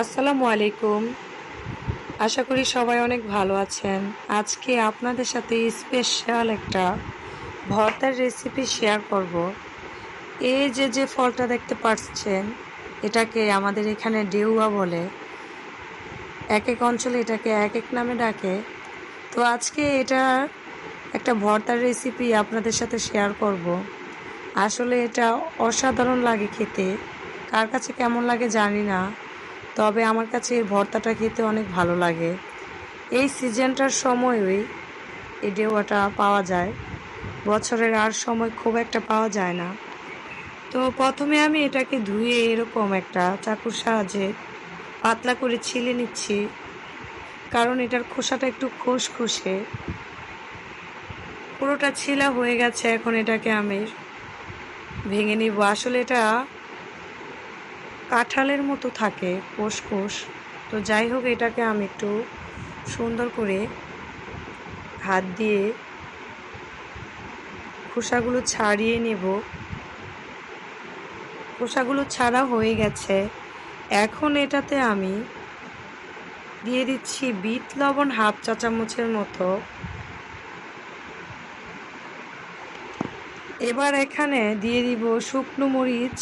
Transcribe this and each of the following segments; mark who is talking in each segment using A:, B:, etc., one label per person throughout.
A: আসসালামু আলাইকুম। আশা করি সবাই অনেক ভালো আছেন। আজকে আপনাদের সাথে স্পেশাল একটা ভর্তার রেসিপি শেয়ার করব। এই যে যে ফলটা দেখতে পাচ্ছেন, এটাকে আমাদের এখানে ডেউয়া বলে। এক এক অঞ্চলে এটাকে এক এক নামে ডাকে। তো আজকে এটা একটা ভর্তার রেসিপি আপনাদের সাথে শেয়ার করব। আসলে এটা অসাধারণ লাগে খেতে। কার কাছে কেমন লাগে জানি না। তবে আমার কাছে এই ভর্তাটা খেতে অনেক ভালো লাগে। এই সিজনটার সময়ই এই ডেওয়াটা পাওয়া যায়। বছরের আর সময় খুব একটা পাওয়া যায় না। তো প্রথমে আমি এটাকে ধুয়ে এরকম একটা চাকুর সাহায্যে পাতলা করে ছিলে নিচ্ছি। কারণ এটার খোসাটা একটু খসখসে। পুরোটা ছিলা হয়ে গেছে, এখন এটাকে আমি ভেঙে নিব। আসলে এটা কাঁঠালের মতো থাকে, কোষ কোষ। তো যাই হোক, এটাকে আমি একটু সুন্দর করে হাত দিয়ে খোসাগুলো ছাড়িয়ে নেব। খোসাগুলো ছাড়া হয়ে গেছে। এখন এটাতে আমি দিয়ে দিচ্ছি বিট লবণ হাফ চা চামচের মতো। এবার এখানে দিয়ে দিব শুকনো মরিচ।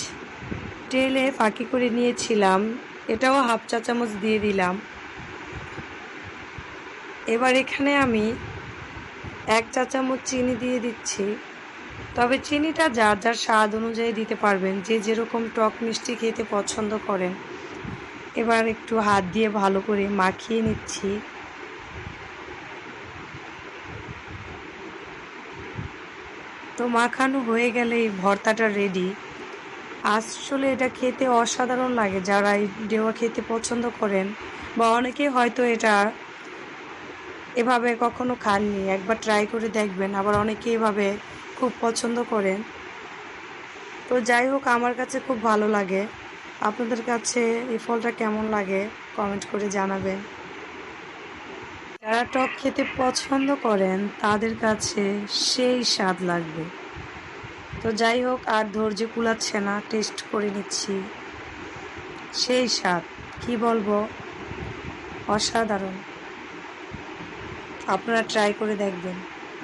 A: টেলে ফাঁকি করে নিয়েছিলাম। এটাও হাফ চা চামচ দিয়ে দিলাম। এবার এখানে আমি এক চা চামচ চিনি দিয়ে দিচ্ছি। তবে চিনিটা যার যার স্বাদ অনুযায়ী দিতে পারবেন। যে যেরকম টক মিষ্টি খেতে পছন্দ করেন। এবার একটু হাত দিয়ে ভালো করে মাখিয়ে নিচ্ছি। তো মাখানো হয়ে গেলে এই ভর্তাটা রেডি আসলে এটা খেতে অসাধারণ লাগে। যারা এই ডেওয়া খেতে পছন্দ করেন বা অনেকে হয়তো এটা এভাবে কখনো খাননি, একবার ট্রাই করে দেখবেন। আবার অনেকে এভাবে খুব পছন্দ করেন। তো যাই হোক, আমার কাছে খুব ভালো লাগে। আপনাদের কাছে এই ফলটা কেমন লাগে কমেন্ট করে জানাবেন। যারা টক খেতে পছন্দ করেন, তাদের কাছে সেই স্বাদ লাগবে। তো যাই হোক, আর ধৈর্য কুলাচ্ছে না। টেস্ট করে নিচ্ছি। সেই স্বাদ, কি বলব? অসাধারণ। আপনারা ট্রাই করে দেখবেন।